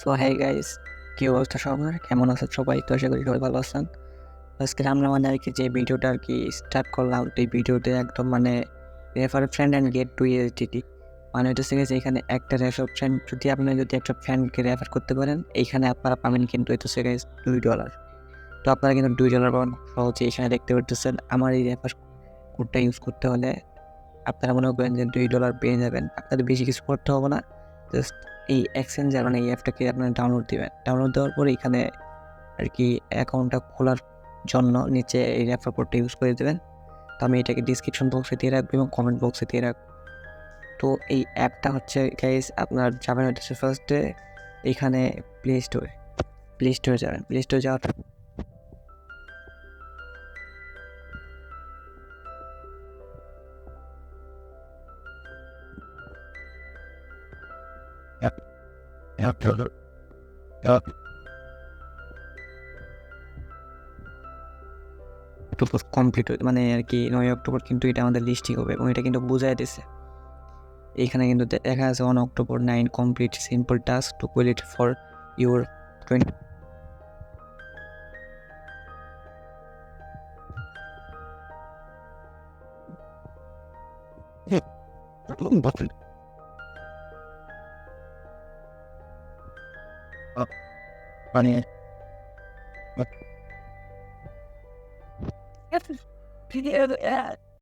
So hi guys কী অবস্থা সবার? কেমন আছেন সবাই? তো আশা করি সবাই ভালো আছেন। আজকে আমরা মানে আর কি যে ভিডিওটা আর কি স্টার্ট করলাম তো এই ভিডিওতে একদম মানে refer friend and get two USDT মানে হচ্ছে গেছে এখানে একটা রেফার ফ্রেন্ড যদি আপনি যদি একটা ফ্রেন্ডকে রেফার করতে পারেন, এইখানে আপনারা পাবেন কিন্তু এটা হচ্ছে গাইস দুই ডলার তো আপনারা কিন্তু দুই ডলার পাবেন। সহজে এখানে দেখতে পারতেছেন, আমার এই রেফার কোডটা ইউজ করতে হলে আপনারা মনে করেন যে দুই ডলার পেয়ে যাবেন। আপনাদের বেশি কিছু করতে হবে না জাস্ট এই এক্সচেঞ্জার মানে এই অ্যাপটাকে আপনারা ডাউনলোড দেবেন। ডাউনলোড দেওয়ার পরে এখানে আর কি অ্যাকাউন্টটা খোলার জন্য নিচে এই রেফার কোডটা ইউজ করে দেবেন। তো আমি এটাকে ডিসক্রিপশন বক্সে দিয়ে রাখব এবং কমেন্ট বক্সে দিয়ে রাখব। তো এই অ্যাপটা হচ্ছে গাইজ আপনার যাবেন হচ্ছে ফার্স্টে এখানে প্লে স্টোরে প্লে স্টোরে যাবেন। প্লে স্টোরে যাওয়ার October. Ja. অক্টোবর কমপ্লিট মানে আর কি নয় অক্টোবর কিন্তু এটা আমাদের লিস্টিং হবে এবং এটা কিন্তু বোঝাই দিছে এখানে কিন্তু দেখা আছে on October nine complete simple task to quality for your twenty Button. Oh, funny. What?